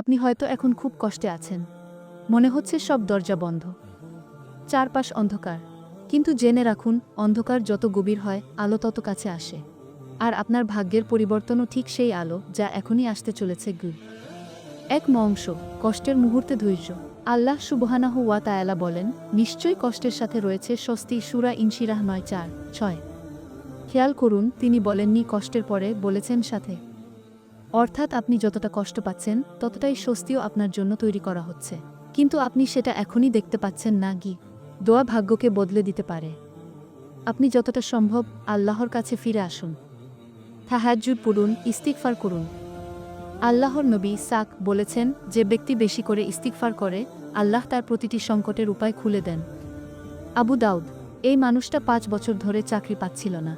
আপনি হয়তো এখন খুব কষ্টে আছেন। মনে হচ্ছে সব দরজা বন্ধ। চারপাশ অন্ধকার। কিন্তু জেনে রাখুন, অন্ধকার যত গভীর হয়, আলো তত কাছে আসে। আর আপনার ভাগ্যের পরিবর্তনও ঠিক সেই আলো যা এখনই আসতে চলেছে গু এক মংশ কষ্টের মুহূর্তে ধৈর্য। আল্লাহ সুবহানাহ ওয়া তায়ালা বলেন, নিশ্চয়ই কষ্টের সাথে রয়েছে স্বস্তি সুরা ইনশিরাহ নয় চার, ছয়। খেয়াল করুন, তিনি বলেননি কষ্টের পরে বলেছেন সাথে। অর্থাৎ আপনি যতটা কষ্ট পাচ্ছেন, ততটাই স্বস্তিও আপনার জন্য তৈরি করা হচ্ছে। কিন্তু আপনি সেটা এখনই দেখতে পাচ্ছেন না গি। দোয়া ভাগ্যকে বদলে দিতে পারে। আপনি যতটা সম্ভব আল্লাহর কাছে ফিরে আসুন। তাহাজ্জুদ পড়ুন ইস্তিকফার করুন। আল্লাহর নবী সাক বলেছেন, যে ব্যক্তি বেশি করে ইস্তিকফার করে, আল্লাহ তার প্রতিটি সংকটের উপায় খুলে দেন। আবু দাউদ, এই মানুষটা পাঁচ বছর ধরে চাকরি পাচ্ছিল না।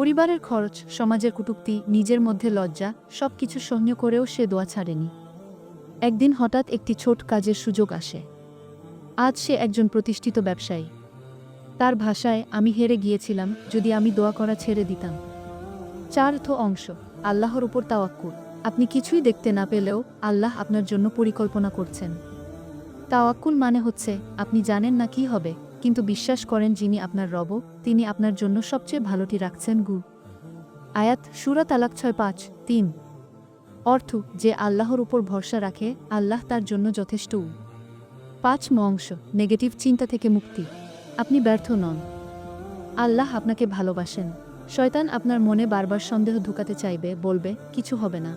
পরিবারের খরচ, সমাজের কুটুক্তি, নিজের মধ্যে লজ্জা সব কিছু সহ্য করেও সে দোয়া ছাড়েনি। একদিন হঠাৎ একটি ছোট কাজের সুযোগ আসে। আজ সে একজন প্রতিষ্ঠিত ব্যবসায়ী। তার ভাষায়, আমি হেরে গিয়েছিলাম, যদি আমি দোয়া করা ছেড়ে দিতাম। চার্থ অংশ, আল্লাহর উপর তাওয়াক্কুল। আপনি কিছুই দেখতে না পেলেও আল্লাহ আপনার জন্য পরিকল্পনা করছেন। তাওয়াক্কুল মানে হচ্ছে, আপনি জানেন না কি হবে। কিন্তু বিশ্বাস করেন যিনি আপনার রব তিনি আপনার জন্য সবচেয়ে ভালোটি রাখছেন গু। আয়াত সুরা তালাক ছয় পাঁচ, তিন। অর্থ, যে আল্লাহর উপর ভরসা রাখে, আল্লাহ তার জন্য যথেষ্ট পাঁচ মংশ নেগেটিভ চিন্তা থেকে মুক্তি। আপনি ব্যর্থ নন। আল্লাহ আপনাকে ভালোবাসেন। শয়তান আপনার মনে বারবার সন্দেহ ঢুকাতে চাইবে, বলবে, কিছু হবে না।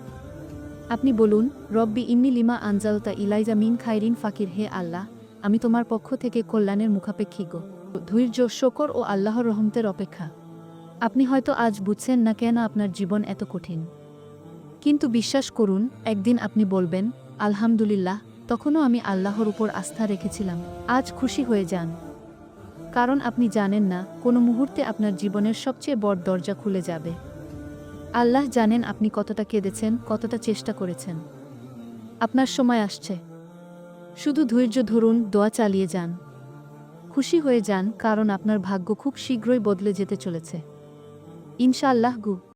আপনি বলুন, রব্বি ইন্নি লিমা আনজালতা ইলাইজা মিন খাইরিন ফাকির, হে আল্লাহ। আমি তোমার পক্ষ থেকে কল্যাণের মুখাপেক্ষী গো। ধৈর্য, শকর ও আল্লাহর রহমতের অপেক্ষা। আপনি হয়তো আজ বুঝছেন না কেন আপনার জীবন এত কঠিন। কিন্তু বিশ্বাস করুন, একদিন আপনি বলবেন, আলহামদুলিল্লাহ, তখনও আমি আল্লাহর উপর আস্থা রেখেছিলাম। আজ খুশি হয়ে যান। কারণ আপনি জানেন না, কোনো মুহূর্তে আপনার জীবনের সবচেয়ে বড় দরজা খুলে যাবে। আল্লাহ জানেন আপনি কতটা কেঁদেছেন, কতটা চেষ্টা করেছেন। আপনার সময় আসছে। শুধু ধৈর্য ধরুন, দোয়া চালিয়ে যান। খুশি হয়ে যান, কারণ আপনার ভাগ্য খুব শীঘ্রই বদলে যেতে চলেছে। ইনশাআল্লাহ গু।